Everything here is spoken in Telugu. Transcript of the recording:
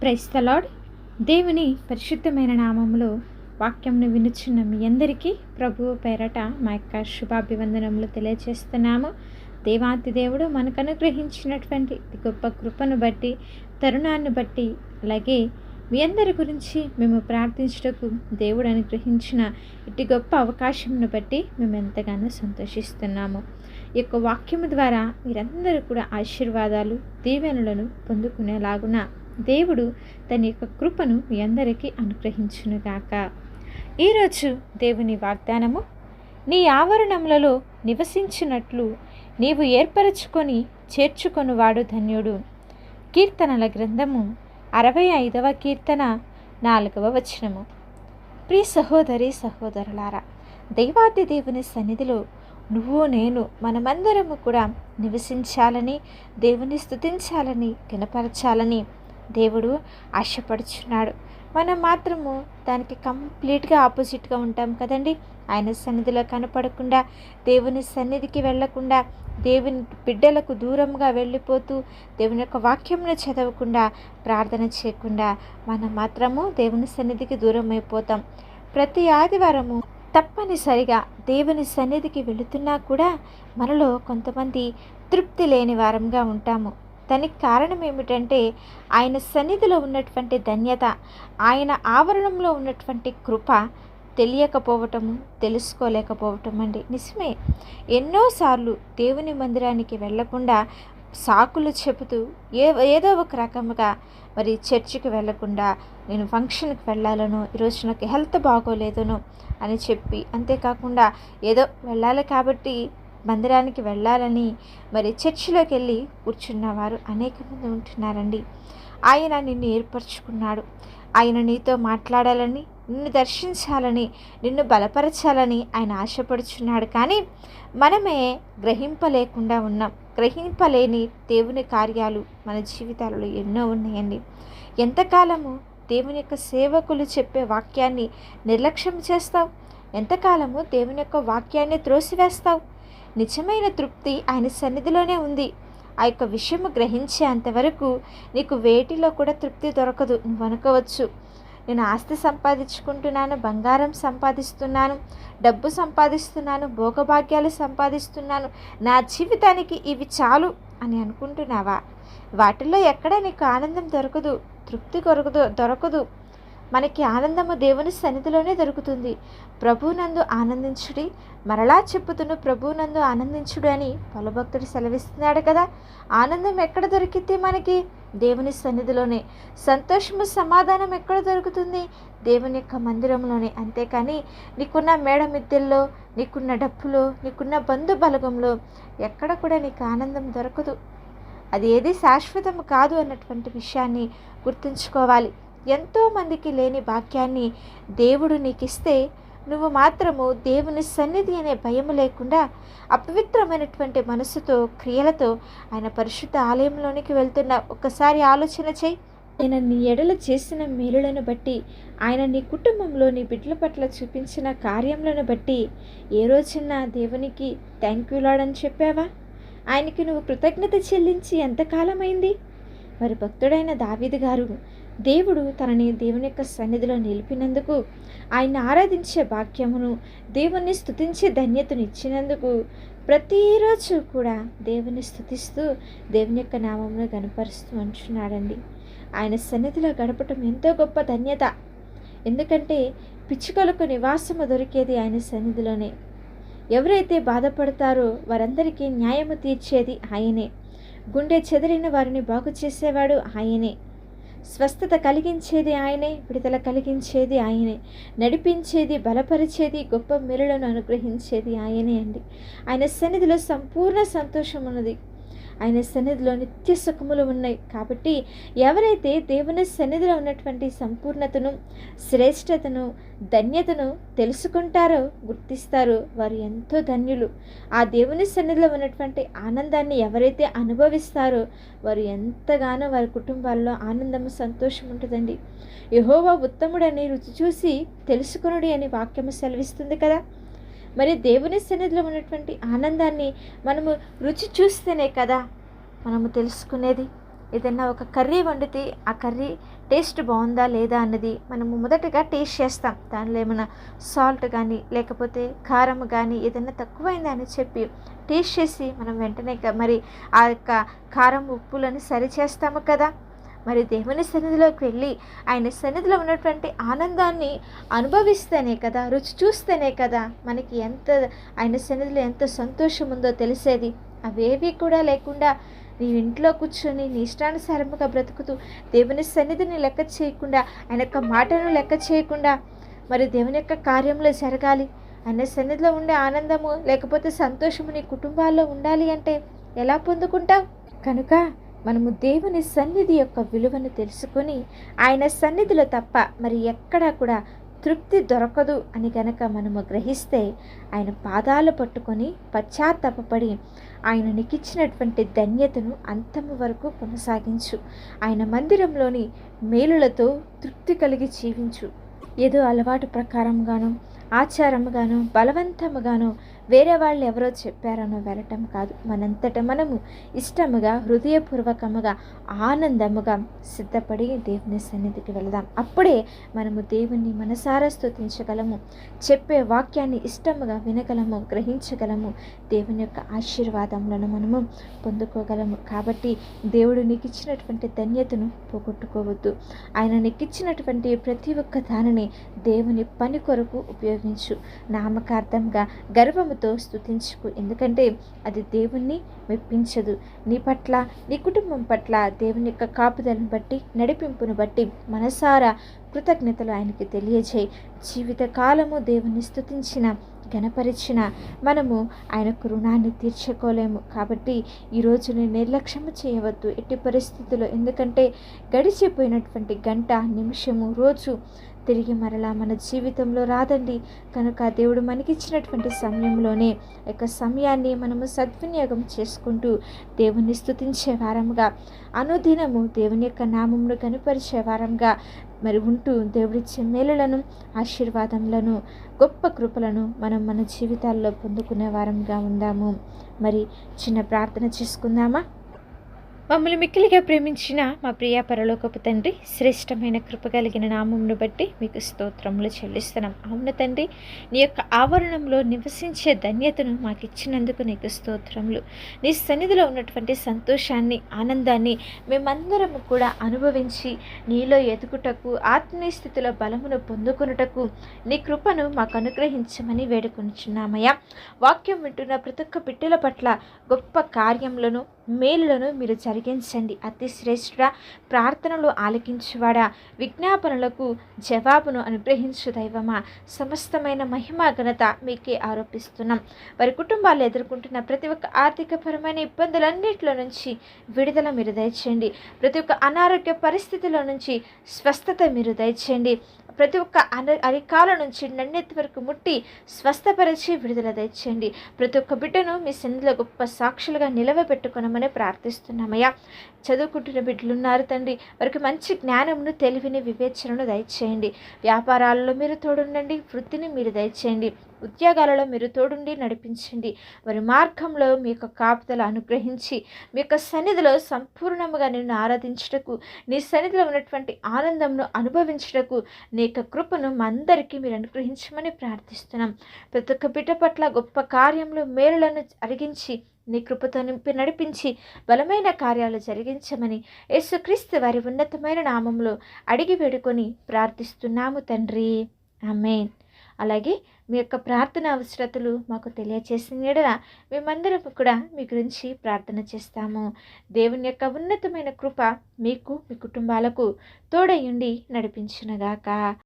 ప్రైస్తలాడ్ దేవుని పరిశుద్ధమైన నామములో వాక్యంను వినుచున్న మీ అందరికీ ప్రభువు పేరట మా యొక్క శుభాభివందనములు తెలియజేస్తున్నాము దేవాతి దేవుడు మనకు అనుగ్రహించినటువంటి గొప్ప కృపను బట్టి తరుణాన్ని బట్టి అలాగే మీ అందరి గురించి మేము ప్రార్థించుటకు దేవుడు అనుగ్రహించిన ఇటు గొప్ప అవకాశంను బట్టి మేము ఎంతగానో సంతోషిస్తున్నాము. ఈ యొక్క వాక్యము ద్వారా మీరందరూ కూడా ఆశీర్వాదాలు దీవెనలను పొందుకునేలాగున దేవుడు తన యొక్క కృపను మీ అందరికీ అనుగ్రహించునుగాక. ఈరోజు దేవుని వాగ్దానము నీ ఆవరణములలో నివసించినట్లు నీవు ఏర్పరచుకొని చేర్చుకొనువాడు ధన్యుడు. కీర్తనల గ్రంథము అరవై ఐదవ కీర్తన నాలుగవ వచనము. ప్రియ సహోదరి సహోదరులారా దైవాది దేవుని సన్నిధిలో నువ్వు నేను మనమందరము కూడా నివసించాలని దేవుని స్థుతించాలని కనపరచాలని దేవుడు ఆశపడుచున్నాడు. మనం మాత్రము దానికి కంప్లీట్గా ఆపోజిట్గా ఉంటాం కదండి. ఆయన సన్నిధిలో కనపడకుండా దేవుని సన్నిధికి వెళ్ళకుండా దేవుని బిడ్డలకు దూరంగా వెళ్ళిపోతూ దేవుని యొక్క వాక్యంను చదవకుండా ప్రార్థన చేయకుండా మనం మాత్రము దేవుని సన్నిధికి దూరం అయిపోతాం. ప్రతి ఆదివారము తప్పనిసరిగా దేవుని సన్నిధికి వెళుతున్నా కూడా మనలో కొంతమంది తృప్తి లేని వారంగా ఉంటాము. దానికి కారణం ఏమిటంటే ఆయన సన్నిధిలో ఉన్నటువంటి ధన్యత ఆయన ఆవరణంలో ఉన్నటువంటి కృప తెలియకపోవటము తెలుసుకోలేకపోవటం అండి. నిజమే. ఎన్నోసార్లు దేవుని మందిరానికి వెళ్ళకుండా సాకులు చెబుతూ ఏ ఏదో ఒక రకముగా మరి చర్చికి వెళ్ళకుండా నేను ఫంక్షన్కి వెళ్ళాలను ఈరోజు నాకు హెల్త్ బాగోలేదును అని చెప్పి అంతేకాకుండా ఏదో వెళ్ళాలి కాబట్టి మందిరానికి వెళ్ళాలని మరి చర్చిలోకి వెళ్ళి కూర్చున్నవారు అనేక మంది ఉంటున్నారండి. ఆయన నిన్ను ఏర్పరచుకున్నాడు. ఆయన నీతో మాట్లాడాలని నిన్ను దర్శించాలని నిన్ను బలపరచాలని ఆయన ఆశపడుచున్నాడు. కానీ మనమే గ్రహింపలేకుండా ఉన్నాం. గ్రహింపలేని దేవుని కార్యాలు మన జీవితాలలో ఎన్నో ఉన్నాయండి. ఎంతకాలము దేవుని యొక్క సేవకులు చెప్పే వాక్యాన్ని నిర్లక్ష్యం చేస్తావు? ఎంతకాలము దేవుని యొక్క వాక్యాన్ని త్రోసివేస్తావు? నిజమైన తృప్తి ఆయన సన్నిధిలోనే ఉంది. ఆ యొక్క విషయము గ్రహించే అంతవరకు నీకు వేటిలో కూడా తృప్తి దొరకదు. నువ్వు అనుకోవచ్చు నేను ఆస్తి సంపాదించుకుంటున్నాను బంగారం సంపాదిస్తున్నాను డబ్బు సంపాదిస్తున్నాను భోగభాగ్యాలు సంపాదిస్తున్నాను నా జీవితానికి ఇవి చాలు అని అనుకుంటున్నావా? వాటిల్లో ఎక్కడ నీకు ఆనందం దొరకదు తృప్తి కొరకదు దొరకదు. మనకి ఆనందము దేవుని సన్నిధిలోనే దొరుకుతుంది. ప్రభునందు ఆనందించుడి. మరలా చెప్పుతున్న ప్రభునందు ఆనందించుడు అని పలుభక్తుడు సెలవిస్తున్నాడు కదా. ఆనందం ఎక్కడ దొరికితే మనకి? దేవుని సన్నిధిలోనే. సంతోషము సమాధానం ఎక్కడ దొరుకుతుంది? దేవుని యొక్క మందిరంలోనే. అంతేకాని నీకున్న మేడ మిద్దెల్లో నీకున్న డప్పులో నీకున్న బంధు బలగంలో ఎక్కడ కూడా నీకు ఆనందం దొరకదు. అది ఏది శాశ్వతం కాదు అన్నటువంటి విషయాన్ని గుర్తుంచుకోవాలి. ఎంతోమందికి లేని భాగ్యాన్ని దేవుడు నీకిస్తే నువ్వు మాత్రము దేవుని సన్నిధి అనే భయం లేకుండా అపవిత్రమైనటువంటి మనసుతో క్రియలతో ఆయన పరిశుద్ధ ఆలయంలోనికి వెళ్తున్న ఒక్కసారి ఆలోచన చేయి. ఆయన నీ ఎడల చేసిన మేలులను బట్టి ఆయన నీ కుటుంబంలో నీ బిడ్డల పట్ల చూపించిన కార్యములను బట్టి ఏ రోజున దేవునికి థ్యాంక్ యూ లాడ్ అని చెప్పావా? ఆయనకి నువ్వు కృతజ్ఞత చెల్లించి ఎంతకాలమైంది? మరి భక్తుడైన దావీదు గారు దేవుడు తనని దేవుని యొక్క సన్నిధిలో నిలిపినందుకు ఆయన ఆరాధించే భాగ్యమును దేవుణ్ణి స్థుతించే ధన్యతను ఇచ్చినందుకు ప్రతిరోజు కూడా దేవుని స్థుతిస్తూ దేవుని యొక్క నామమును గనపరుస్తూ అంటున్నాడండి ఆయన సన్నిధిలో గడపటం ఎంతో గొప్ప ధన్యత. ఎందుకంటే పిచ్చుకలకు నివాసము దొరికేది ఆయన సన్నిధిలోనే. ఎవరైతే బాధపడతారో వారందరికీ న్యాయము తీర్చేది ఆయనే. గుండె చెదిరిన వారిని బాగు చేసేవాడు ఆయనే. స్వస్థత కలిగించేది ఆయనే విడుదల కలిగించేది ఆయనే నడిపించేది బలపరిచేది గొప్ప మెరులను అనుగ్రహించేది ఆయనే అండి. ఆయన సన్నిధిలో సంపూర్ణ సంతోషం ఉన్నది ఆయన సన్నిధిలో నిత్య సుఖములు ఉన్నాయి. కాబట్టి ఎవరైతే దేవుని సన్నిధిలో ఉన్నటువంటి సంపూర్ణతను శ్రేష్టతను ధన్యతను తెలుసుకుంటారో గుర్తిస్తారో వారు ఎంతో ధన్యులు. ఆ దేవుని సన్నిధిలో ఉన్నటువంటి ఆనందాన్ని ఎవరైతే అనుభవిస్తారో వారు ఎంతగానో వారి కుటుంబాల్లో ఆనందము సంతోషం ఉంటుందండి. యహోవా ఉత్తముడని రుచి చూసి తెలుసుకునుడి అని వాక్యము సెలవిస్తుంది కదా. మరి దేవుని సన్నిధిలో ఉన్నటువంటి ఆనందాన్ని మనము రుచి చూస్తేనే కదా మనము తెలుసుకునేది. ఏదైనా ఒక కర్రీ వండితే ఆ కర్రీ టేస్ట్ బాగుందా లేదా అన్నది మనము మొదటగా టేస్ట్ చేస్తాం. దానిలో ఏమైనా సాల్ట్ కానీ లేకపోతే కారం కానీ ఏదైనా తక్కువైందా అని చెప్పి టేస్ట్ చేసి మనం వెంటనే మరి ఆ యొక్క కారం ఉప్పులను సరి చేస్తాము కదా. మరి దేవుని సన్నిధిలోకి వెళ్ళి ఆయన సన్నిధిలో ఉన్నటువంటి ఆనందాన్ని అనుభవిస్తేనే కదా రుచి చూస్తేనే కదా మనకి ఎంత ఆయన సన్నిధిలో ఎంత సంతోషం ఉందో తెలిసేది. అవేవి కూడా లేకుండా నీ ఇంట్లో కూర్చొని నీ ఇష్టానుసారముగా బ్రతుకుతూ దేవుని సన్నిధిని లెక్క చేయకుండా ఆయన యొక్క మాటను లెక్క చేయకుండా మరి దేవుని యొక్క కార్యంలో జరగాలి. ఆయన సన్నిధిలో ఉండే ఆనందము లేకపోతే సంతోషము నీ కుటుంబాల్లో ఉండాలి అంటే ఎలా పొందుకుంటావు? కనుక మనము దేవుని సన్నిధి యొక్క విలువను తెలుసుకొని ఆయన సన్నిధిలో తప్ప మరి ఎక్కడా కూడా తృప్తి దొరకదు అని గనక మనము గ్రహిస్తే ఆయన పాదాలు పట్టుకొని పశ్చాత్తాపడి ఆయన నీకిచ్చినటువంటి ధన్యతను అంతము వరకు కొనసాగించు. ఆయన మందిరంలోని మేలులతో తృప్తి కలిగి జీవించు. ఏదో అలవాటు ప్రకారంగాను ఆచారముగాను బలవంతముగాను వేరే వాళ్ళు ఎవరో చెప్పారనో వెళ్ళటం కాదు. మనంతట మనము ఇష్టముగా హృదయపూర్వకముగా ఆనందముగా సిద్ధపడి దేవుని సన్నిధికి వెళదాం. అప్పుడే మనము దేవుణ్ణి మనసారా స్థుతించగలము చెప్పే వాక్యాన్ని ఇష్టముగా వినగలము గ్రహించగలము. దేవుని యొక్క ఆశీర్వాదములను మనము పొందుకోగలము. కాబట్టి దేవుడు నీకు ఇచ్చినటువంటి ధన్యతను పోగొట్టుకోవద్దు. ఆయన నీకు ఇచ్చినటువంటి ప్రతి ఒక్క దానిని దేవుని పని కొరకు ఉపయోగించు నామకార్థంగా గర్వముతో స్తుతించుకు. ఎందుకంటే అది దేవుణ్ణి మెప్పించదు. నీ పట్ల నీ కుటుంబం పట్ల దేవుని యొక్క కాపుదలను బట్టి నడిపింపును బట్టి మనసారా కృతజ్ఞతలు ఆయనకి తెలియజేయి. జీవితకాలము దేవుని స్థుతించిన గణపరిచిన మనము ఆయనకు రుణాన్ని తీర్చుకోలేము. కాబట్టి ఈరోజు నేను నిర్లక్ష్యము చేయవద్దు. ఎట్టి పరిస్థితుల్లో ఎందుకంటే గడిచిపోయినటువంటి గంట నిమిషము రోజు తిరిగి మరలా మన జీవితంలో రాదండి. కనుక దేవుడు మనకిచ్చినటువంటి సమయంలోనే యొక్క సమయాన్ని మనము సద్వినియోగం చేసుకుంటూ దేవుణ్ణి స్థుతించే వారంగా అనుదినము దేవుని యొక్క నామమును కనుపరిచే వారంగా మరి ఉంటూ దేవుడిచ్చే మేలులను ఆశీర్వాదములను గొప్ప కృపలను మనం మన జీవితాల్లో పొందుకునే వారంగా ఉందాము. మరి చిన్న ప్రార్థన చేసుకుందామా? మమ్మల్ని మిక్కిలిగా ప్రేమించిన మా ప్రియ పరలోకపు తండ్రి శ్రేష్టమైన కృప కలిగిన నామమును బట్టి మీకు స్తోత్రములు చెల్లిస్తున్నాం. అవును తండ్రి నీ యొక్క ఆవరణంలో నివసించే ధన్యతను మాకు ఇచ్చినందుకు నీకు స్తోత్రములు. నీ సన్నిధిలో ఉన్నటువంటి సంతోషాన్ని ఆనందాన్ని మేమందరము కూడా అనుభవించి నీలో ఎదుగుటకు ఆత్మీయ స్థితిలో బలమును పొందుకొనుటకు నీ కృపను మాకు అనుగ్రహించమని వేడుకొనిచున్నామయ్యా. వాక్యం వింటున్న ప్రతి ఒక్క బిడ్డల పట్ల గొప్ప కార్యములను మేలులను మీరు జరిగించండి. అతి శ్రేష్ఠ ప్రార్థనలు ఆలకించువాడా. విజ్ఞాపనలకు జవాబును అనుగ్రహించు దైవమా. సమస్తమైన మహిమ ఘనత మీకే ఆరోపిస్తున్నాం. వారి కుటుంబాలు ఎదుర్కొంటున్న ప్రతి ఒక్క ఆర్థికపరమైన ఇబ్బందులన్నింటిలో నుంచి విడుదల మీరు దయచేయండి. ప్రతి ఒక్క అనారోగ్య పరిస్థితిలో నుంచి స్వస్థత మీరు దయచేయండి. ప్రతి ఒక్క అన అరికాల నుంచి నన్నెత్తి వరకు ముట్టి స్వస్థపరిచి విడుదల దయచేయండి. ప్రతి ఒక్క బిడ్డను మీ సన్నిధిలో గొప్ప సాక్షులుగా నిలవబెట్టుకునమని ప్రార్థిస్తున్నామయ్యా. చదువుకుంటున్న బిడ్డలు ఉన్నారు తండ్రి. వారికి మంచి జ్ఞానమును తెలివిని వివేచనను దయచేయండి. వ్యాపారాలలో మీరు తోడుండండి వృత్తిని మీరు దయచేయండి. ఉద్యోగాలలో మీరు తోడుండి నడిపించండి. వారి మార్గంలో మీ యొక్క కాపుదల అనుగ్రహించి మీ యొక్క సన్నిధిలో సంపూర్ణముగా నిన్ను ఆరాధించుటకు నీ సన్నిధిలో ఉన్నటువంటి ఆనందంను అనుభవించుటకు నీ యొక్క కృపను మా అందరికీ మీరు అనుగ్రహించమని ప్రార్థిస్తున్నాం. ప్రతి ఒక్క బిడ్డ పట్ల గొప్ప కార్యంలో మేలులను అరిగించి నీ కృపతో నింపి నడిపించి బలమైన కార్యాలు జరిగించమని యేసుక్రీస్తు వారి ఉన్నతమైన నామంలో అడిగి వేడుకొని ప్రార్థిస్తున్నాము తండ్రి. ఆమేన్. అలాగే మీ యొక్క ప్రార్థన అవసరతలు మాకు తెలియచేసిన ఎడల మేమందరం కూడా మీ గురించి ప్రార్థన చేస్తాము. దేవుని యొక్క ఉన్నతమైన కృప మీకు మీ కుటుంబాలకు తోడయుండి నడిపించునగాక.